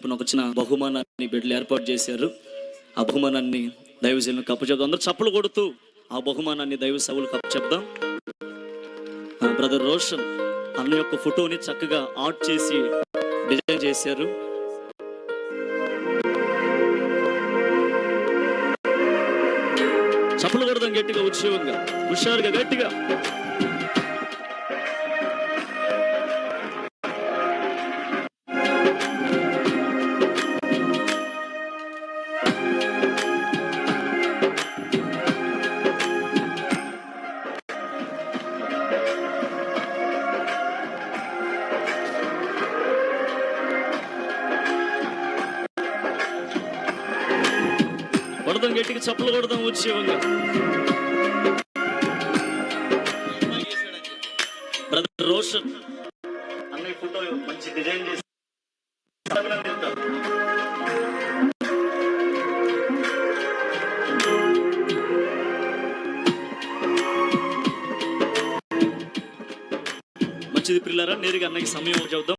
తరపున వచ్చిన బహుమానాన్ని బిడ్డలు ఏర్పాటు చేశారు. ఆ బహుమానాన్ని దైవజనులు కప్పచెప్దాం అందరూ చప్పలు కొడుతూ ఆ బహుమానాన్ని దైవ సభలు కప్పు చెప్దాం బ్రదర్ రోషన్ అన్న యొక్క ఫోటోని చక్కగా ఆర్ట్ చేసి డిజైన్ చేశారు. చప్పలు కొడదాం గట్టిగా ఉత్సవంగా హుషారుగా గట్టిగా. కొడదాం గట్టిగా చప్పలు కొడదాం ఉత్సవంగా బ్రదర్ రోషన్. అన్నయ్య ఫోటో మంచి డిజైన్ చేసి. మంచిది పిల్లరా? నేరుగా అన్నయ్య సమయం చెబుదాం